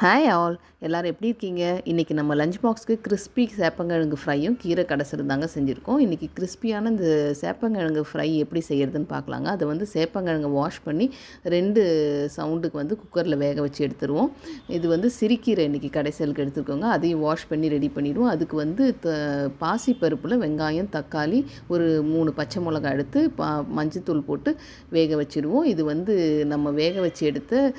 Hi all எல்லோரும் எப்படி இருக்கீங்க? இன்றைக்கி நம்ம லஞ்ச் பாக்ஸ்க்கு கிறிஸ்பி சேப்பங்கிழங்கு ஃப்ரையும் கீரை கடைசலும் தாங்க செஞ்சுருக்கோம். இன்றைக்கி கிறிஸ்பியான இந்த சேப்பங்கிழங்கு ஃப்ரை எப்படி செய்கிறதுன்னு பார்க்கலாங்க. அதை வந்து சேப்பங்கிழங்கு வாஷ் பண்ணி ரெண்டு சவுண்டுக்கு வந்து குக்கரில் வேக வச்சு எடுத்துருவோம். இது வந்து சிறுக்கீரை இன்றைக்கி கடைசலுக்கு எடுத்துக்கோங்க. அதையும் வாஷ் பண்ணி ரெடி பண்ணிவிடுவோம் அதுக்கு வந்து த பாசி பருப்பில் வெங்காயம் தக்காளி ஒரு மூணு பச்சை மிளகா எடுத்து பா மஞ்சத்தூள் போட்டு வேக வச்சிடுவோம். இது வந்து நம்ம வேக வச்சு எடுத்த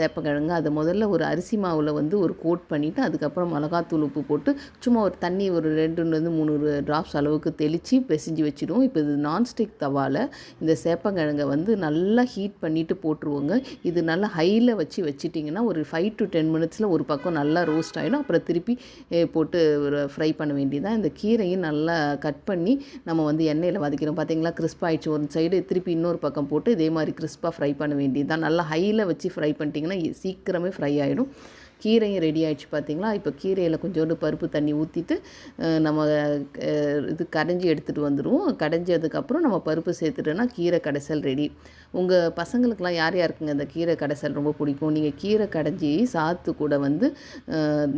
சேப்பங்கிழங்கு. அதை முதல்ல ஒரு அரிசி மாவில் வந்து ஒரு கோட் பண்ணிவிட்டு அதுக்கப்புறம் மிளகாத்தூள் உப்பு போட்டு சும்மா ஒரு தண்ணி ஒரு ரெண்டுலேருந்து மூணு ட்ராப்ஸ் அளவுக்கு தெளித்து பிசைஞ்சு வச்சுடுவோம். இப்போ இது நான்ஸ்டிக் தவாவில் இந்த சேப்பங்கிழங்கை வந்து நல்லா ஹீட் பண்ணிவிட்டு போட்டுருவோங்க. இது நல்லா ஹையில் வச்சு வச்சுட்டிங்கன்னா ஒரு ஃபைவ் டு டென் மினிட்ஸில் ஒரு பக்கம் நல்லா ரோஸ்ட் ஆகிடும் அப்புறம் திருப்பி போட்டு ஒரு ஃப்ரை பண்ண வேண்டியதான் இந்த கீரையும் நல்லா கட் பண்ணி நம்ம வந்து எண்ணெயில் வதக்கிறோம். பார்த்தீங்களா? crisp ஆயிடுச்சு. ஒரு சைடு திருப்பி இன்னொரு பக்கம் போட்டு இதே மாதிரி கிறிஸ்பாக ஃப்ரை பண்ண வேண்டியதுதான். நல்லா ஹையில் வச்சு ஃப்ரை பண்ணிட்டீங்கன்னா சீக்கிரமே ஃப்ரை ஆகிடும் கீரையும் ரெடி ஆகிடுச்சு பார்த்தீங்களா இப்போ கீரையில் கொஞ்சோண்டு பருப்பு தண்ணி ஊற்றிட்டு நம்ம இது கடைஞ்சி எடுத்துகிட்டு வந்துடுவோம் கடைஞ்சதுக்கப்புறம் நம்ம பருப்பு சேர்த்துட்டோன்னா கீரை கடைசல் ரெடி உங்கள் பசங்களுக்கெலாம் யார் யாருக்குங்க இந்த கீரை கடைசல் ரொம்ப பிடிக்கும்? நீங்கள் கீரை கடைஞ்சி சாத்து கூட வந்து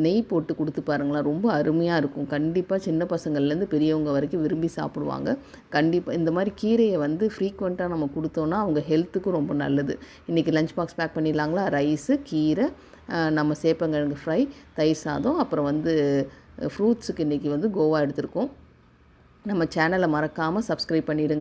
நெய் போட்டு கொடுத்து பாருங்களேன். ரொம்ப அருமையாக இருக்கும். கண்டிப்பாக சின்ன பசங்கள்லேருந்து பெரியவங்க வரைக்கும் விரும்பி சாப்பிடுவாங்க. கண்டிப்பாக இந்த மாதிரி கீரையை வந்து ஃப்ரீக்வெண்ட்டாக நம்ம கொடுத்தோன்னா அவங்க ஹெல்த்துக்கும் ரொம்ப நல்லது. இன்றைக்கி லஞ்ச் பாக்ஸ் பேக் பண்ணிடலாங்களா? ரைஸு கீரை நம்ம சேப்பங்கிழங்கு ஃப்ரை தயிர் சாதம் அப்புறம் வந்து ஃப்ரூட்ஸுக்கு இன்றைக்கி வந்து கோவா எடுத்திருக்கோம். நம்ம சேனலை மறக்காமல் சப்ஸ்கிரைப் பண்ணிவிடுங்க